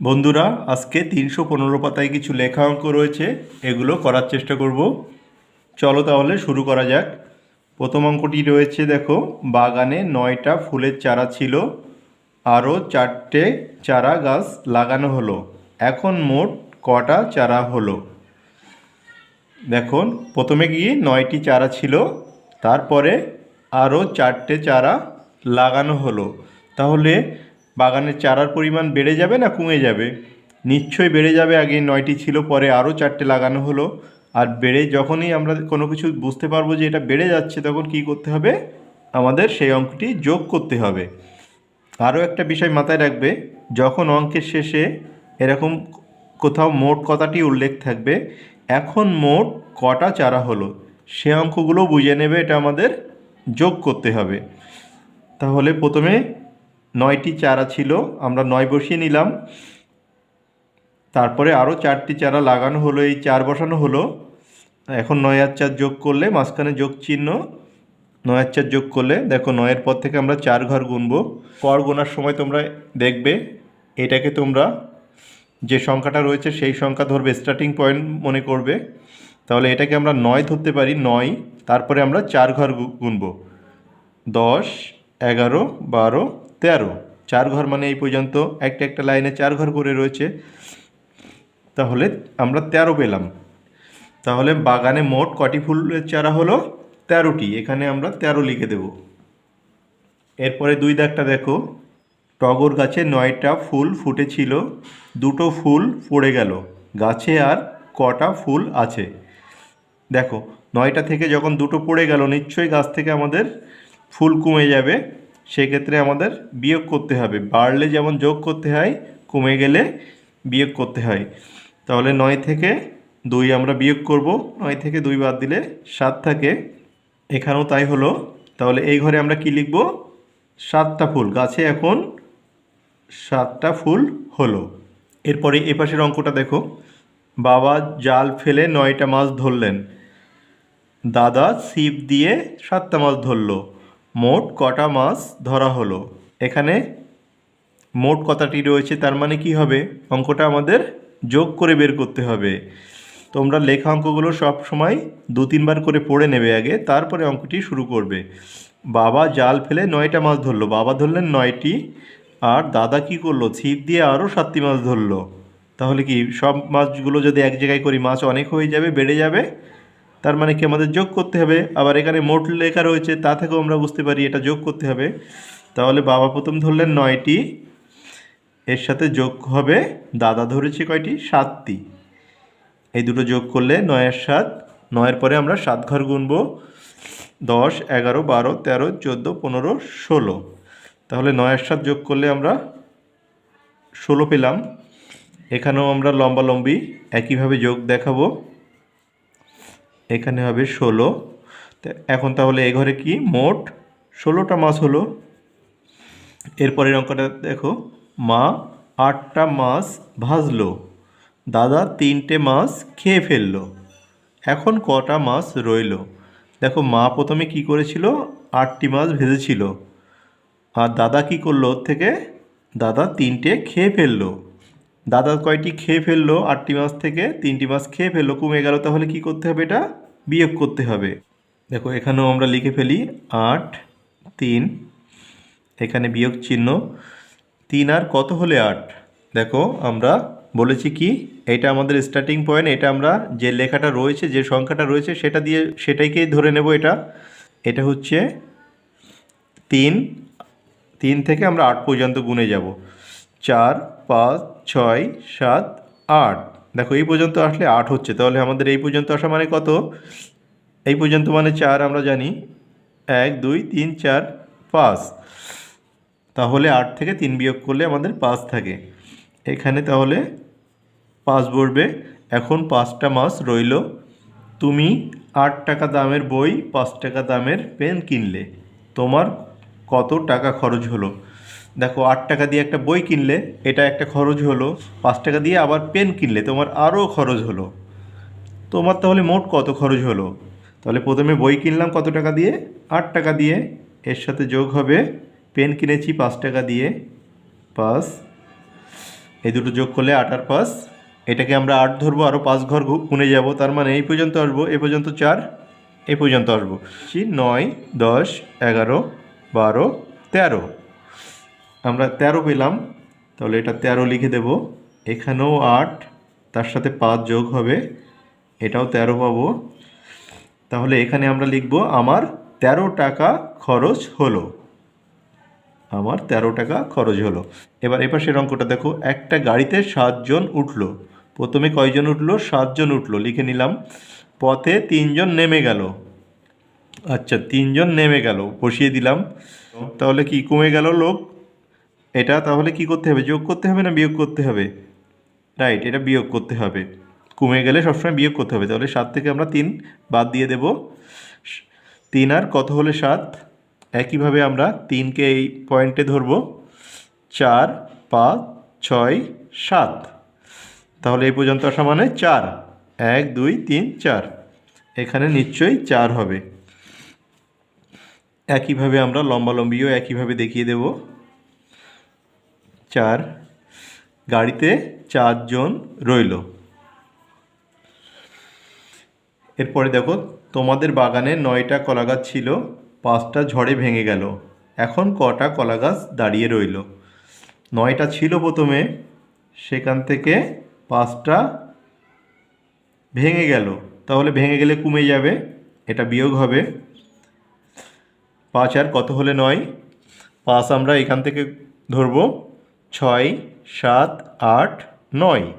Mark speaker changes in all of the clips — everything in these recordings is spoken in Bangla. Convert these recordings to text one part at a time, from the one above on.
Speaker 1: বন্ধুরা, আজকে তিনশো পনেরো পাতায় কিছু লেখা অঙ্ক রয়েছে, এগুলো করার চেষ্টা করব। চলো তাহলে শুরু করা যাক। প্রথম অঙ্কটি রয়েছে, দেখো, বাগানে নয়টা ফুলের চারা ছিল, আরও চারটে চারা গাছ লাগানো হলো, এখন মোট কটা চারা হলো? দেখুন, প্রথমে গিয়ে নয়টি চারা ছিল, তারপরে আরও চারটে চারা লাগানো হলো, তাহলে বাগানের চারার পরিমাণ বেড়ে যাবে না কমে যাবে? নিশ্চয়ই বেড়ে যাবে, আগে নয়টি ছিল, পরে আরও চারটে লাগানো হলো। আর বেড়ে যখনই আমরা কোনো কিছু বুঝতে পারব যে এটা বেড়ে যাচ্ছে, তখন কি করতে হবে? আমাদের সেই অঙ্কটি যোগ করতে হবে। আরও একটা বিষয় মাথায় রাখবে, যখন অঙ্কের শেষে এরকম কোথাও মোট কথাটি উল্লেখ থাকবে, এখন মোট কটা চারা হলো? সে অঙ্কগুলো বুঝে নেবে, এটা আমাদের যোগ করতে হবে। তাহলে প্রথমে নয়টি চারা ছিল, আমরা নয় বসিয়ে নিলাম। তারপরে আরও চারটি চারা লাগানো হলো, এই চার বসানো হলো। এখন নয় আর চার যোগ করলে মাঝখানে যোগ চিহ্ন, নয় আর চার যোগ করলে দেখো নয়ের পর থেকে আমরা চার ঘর গুনবো। পর গোনার সময় তোমরা দেখবে, এটাকে তোমরা যে সংখ্যাটা রয়েছে সেই সংখ্যা ধরবে স্টার্টিং পয়েন্ট মনে করবে। তাহলে এটাকে আমরা নয় ধরতে পারি, নয়। তারপরে আমরা চার ঘর গুনবো। দশ, এগারো, বারো তেরো। চার ঘর মানে এই পর্যন্ত একটা একটা লাইনে চার ঘর করে রয়েছে। তাহলে আমরা তেরো পেলাম। তাহলে বাগানে মোট কটি ফুলের চারা হলো তেরোটি। এখানে আমরা তেরো লিখে দেব। এরপরে দুই দাগটা দেখো। টগর গাছে নয়টা ফুল ফুটেছিল, দুটো ফুল পড়ে গেল। গাছে আর কটা ফুল আছে? দেখো, নয়টা থেকে যখন দুটো পড়ে গেল, নিশ্চয়ই গাছ থেকে আমাদের ফুল কমে যাবে। সেক্ষেত্রে আমাদের বিয়োগ করতে হবে। বাড়লে যেমন যোগ করতে হয়, কমে গেলে বিয়োগ করতে হয়। তাহলে নয় থেকে দুই আমরা বিয়োগ করব। নয় থেকে দুই বাদ দিলে সাত থাকে। এখানেও তাই হলো। তাহলে এই ঘরে আমরা কি লিখব? সাতটা ফুল। গাছে এখন সাতটা ফুল হলো। এরপরে এ পাশের অঙ্কটা দেখো। বাবা জাল ফেলে নয়টা মাছ ধরলেন। দাদা ছিপ দিয়ে সাতটা মাছ ধরলো। মোট কটা মাছ ধরা হলো? এখানে মোট কথাটি রয়েছে, তার মানে কি হবে? অঙ্কটা আমাদের যোগ করে বের করতে হবে। তোমরা লেখা অঙ্কগুলো সব সময় দু, তিনবার করে পড়ে নেবে আগে, তারপরে অঙ্কটি শুরু করবে। বাবা জাল ফেলে নয়টা মাছ ধরলো। বাবা ধরলেন নয়টি, আর দাদা কি করল? ছিপ দিয়ে আরও সাতটি মাছ ধরলো। তাহলে কি সব মাছগুলো যদি এক জায়গায় করি, মাছ অনেক হয়ে যাবে, বেড়ে যাবে? তার মানে কি আমাদের যোগ করতে হবে। আবার এখানে মোট লেখা রয়েছে, তা থেকেও আমরা বুঝতে পারি এটা যোগ করতে হবে। তাহলে বাবা প্রথম ধরলেন নয়টি, এর সাথে যোগ হবে, দাদা ধরেছে কয়টি? সাতটি। এই দুটো যোগ করলে নয়ের সাত, নয়ের পরে আমরা সাত ঘর গুনব, দশ, এগারো, বারো, তেরো, চোদ্দ, পনেরো, ষোলো। তাহলে নয়ের সাত যোগ করলে আমরা ষোলো পেলাম। এখানেও আমরা লম্বালম্বি একইভাবে যোগ দেখাবো। এখানে হবে ষোলো। এখন তাহলে এ ঘরে কি? মোট ষোলোটা মাছ হলো। এরপরের অঙ্কটা দেখো। মা আটটা মাছ ভাজলো। দাদা তিনটে মাছ খেয়ে ফেলল। এখন কটা মাছ রইল? দেখো, মা প্রথমে কি করেছিল? আটটি মাছ ভেজেছিল। আর দাদা কি করল ওর থেকে? দাদা তিনটে খেয়ে ফেলল। দাদা কয়টি খেয়ে ফেলল? আটটি মাছ থেকে তিনটি মাছ খেয়ে ফেলল, কমে গেল, তাহলে কি করতে হবে এটা? বিয়োগ করতে হবে। দেখো, এখানেও আমরা লিখে ফেলি, আট, তিন, এখানে বিয়োগ চিহ্ন, তিন আর কত হলে আট? দেখো, আমরা বলেছি কি, এটা আমাদের স্টার্টিং পয়েন্ট এটা আমরা যে লেখাটা রয়েছে, যে সংখ্যাটা রয়েছে, সেটা দিয়ে সেটাইকেই ধরে নেব এটা। এটা হচ্ছে তিন তিন থেকে আমরা আট পর্যন্ত গুনে যাব। চার পাঁচ, ছয়, সাত, আট। দেখো, এই পর্যন্ত আসলে আট হচ্ছে। তাহলে আমাদের এই পর্যন্ত আসা মানে কত? এই পর্যন্ত মানে চার আমরা জানি। এক, দুই, তিন, চার, পাঁচ। তাহলে আট থেকে তিন বিয়োগ করলে আমাদের পাঁচ থাকে। এখানে তাহলে পাঁচ বলবে এখন পাঁচটা মাস রইল। তুমি আট টাকা দামের বই, পাঁচ টাকা দামের পেন কিনলে। তোমার কত টাকা খরচ হলো? দেখো, আট টাকা দিয়ে একটা বই কিনলে এটা একটা খরচ হলো, পাঁচ টাকা দিয়ে আবার পেন কিনলে তোমার আরও খরচ হলো। তোমার তাহলে মোট কত খরচ হলো? তাহলে প্রথমে বই কিনলাম কত টাকা দিয়ে? আট টাকা দিয়ে। এর সাথে যোগ হবে, পেন কিনেছি পাঁচ টাকা দিয়ে, পাঁচ। এই দুটো যোগ করলে আট আর পাঁচ। এটাকে আমরা আট ধরবো, আরও পাঁচ ঘর গুনে যাব, তার মানে এই পর্যন্ত আসব, এ পর্যন্ত চার, এ পর্যন্ত আসব। নয়, দশ, এগারো, বারো, তেরো। আমরা তেরো পেলাম, তাহলে এটা তেরো লিখে দেব। এখানেও আট, তার সাথে পাঁচ যোগ হবে, এটাও তেরো পাবো। তাহলে এখানে আমরা লিখব, আমার তেরো টাকা খরচ হলো। আমার তেরো টাকা খরচ হলো। এবার এপাশের অঙ্কটা দেখো, একটা গাড়িতে সাতজন উঠল। প্রথমে কয়জন উঠল? সাতজন উঠল, লিখে নিলাম। পথে তিনজন নেমে গেল। আচ্ছা তিনজন নেমে গেল, বসিয়ে দিলাম। তাহলে কি কমে গেল লোক? এটা তাহলে কি করতে হবে? যোগ করতে হবে না বিয়োগ করতে হবে? রাইট এটা বিয়োগ করতে হবে। কমে গেলে সবসময় বিয়োগ করতে হবে। তাহলে সাত থেকে আমরা তিন বাদ দিয়ে দেব। তিন আর কত হলে সাত? একইভাবে আমরা তিনকে এই পয়েন্টে ধরব। চার, পাঁচ, ছয়, সাত। তাহলে এই পর্যন্ত আসা মানে চার। এক, দুই, তিন, চার। এখানে নিশ্চয়ই চার হবে। একইভাবে আমরা লম্বালম্বিও একইভাবে দেখিয়ে দেব। চার গাড়িতে চারজন রইল। এরপরে দেখো, তোমাদের বাগানে নয়টা কলা গাছ ছিল, পাঁচটা ঝড়ে ভেঙে গেল। এখন কটা কলা গাছ দাঁড়িয়ে রইল। নয়টা ছিল প্রথমে, সেখান থেকে পাঁচটা ভেঙে গেল। তাহলে ভেঙে গেলে কমে যাবে, এটা বিয়োগ হবে। পাঁচ আর কত হলে নয়? পাঁচ আমরা এখান থেকে ধরবো। ছয়, সাত, আট, নয়।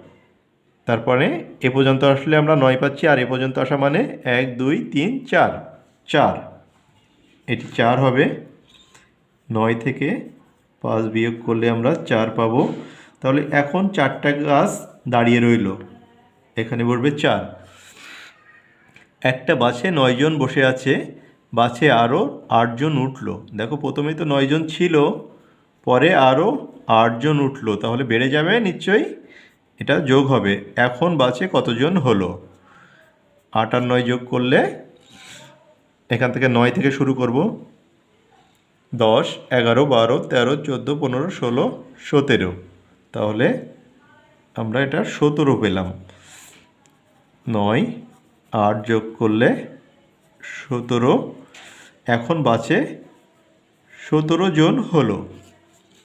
Speaker 1: তারপরে এ পর্যন্ত আসলে আমরা নয় পাচ্ছি, আর এ পর্যন্ত আসা মানে এক, দুই, তিন, চার। চার। এটি চার হবে। নয় থেকে পাঁচ বিয়োগ করলে আমরা চার পাবো। তাহলে এখন চারটা গাছ দাঁড়িয়ে রইল। এখানে বলবে চার। একটা বাসে নয়জন বসে আছে বাসে আরও আটজন উঠল। দেখো প্রথমে তো নয়জন ছিল, পরে আরও আটজন উঠল, তাহলে বেড়ে যাবে নিশ্চয়ই? এটা যোগ হবে। এখন বাসে কতজন হলো? আট আর নয় যোগ করলে এখান থেকে নয় থেকে শুরু করব। দশ, এগারো, বারো, তেরো, চোদ্দ, পনেরো, ষোলো, সতেরো। তাহলে আমরা এটা সতেরো পেলাম। নয়, আট যোগ করলে সতেরো। এখন বাঁচে সতেরো জন হলো।